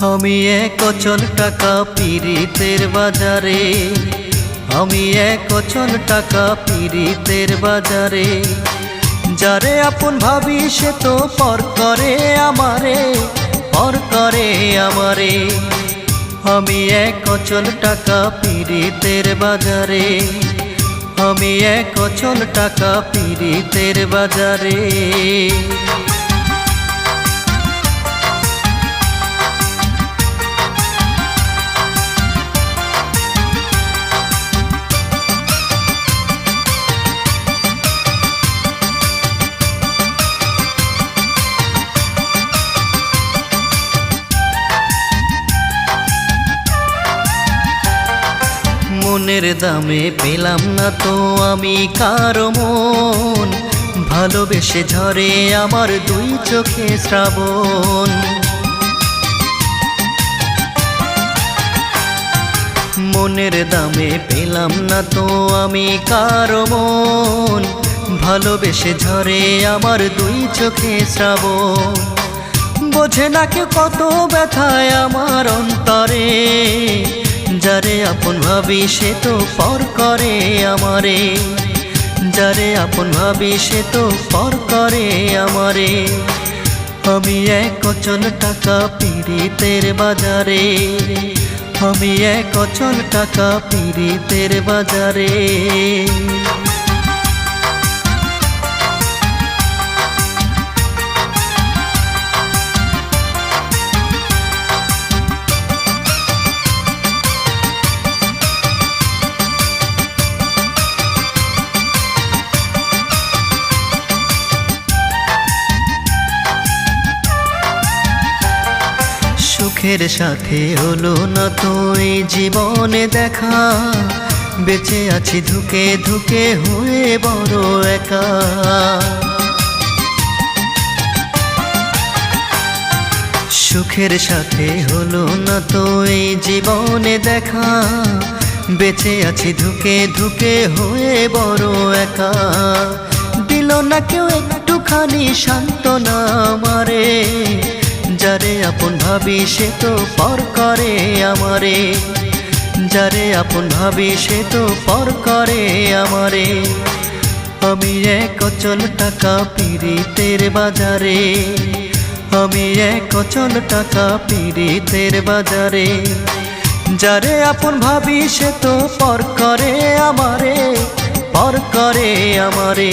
আমি এক অচল টাকা পিরিতের বাজারে। আমি এক অচল টাকা পিরিতের বাজারে। যারে আপন ভাবি সে তো পর করে আমারে, পর করে আমারে। আমি এক অচল টাকা পিরিতের বাজারে। আমি এক অচল টাকা পিরিতের বাজারে। মনের দামে পেলাম না তো আমি কারও মন? ভালোবেসে ঝরে আমার দুই চোখে শ্রাবণ। মনের দামে পেলাম না তো আমি কারও মন? ভালোবেসে ঝরে আমার দুই চোখে শ্রাবণ। বোঝে না কেউ কত ব্যথায় আমার অন্তরে। যারে আপন ভাবি সে তো পর করে আমারে। যারে আপন ভাবি সে তো পর করে আমারে। আমি এক অচল টাকা পীড়িতের বাজারে। আমি এক অচল টাকা পীড়িতের বাজারে। সুখের সাথে হলো না তো এই জীবনে দেখা। বেঁচে আছি ধুকে ধুকে হয়ে বড় একা। সুখের সাথে হলো না তো এই জীবনে দেখা। বেঁচে আছি ধুকে ধুকে হয়ে বড় একা। দিল না কেউ একটুখানি সান্ত্বনা আমারে। যারে আপন ভাবি সে তো পর করে আমারে। যারে আপন ভাবি সে তো পর করে আমারে। আমি এক অচল টাকা পিড়িতের বাজারে। আমি এক অচল টাকা পিড়িতের বাজারে। যারে আপন ভাবি সে তো পর করে আমারে, পর করে আমারে।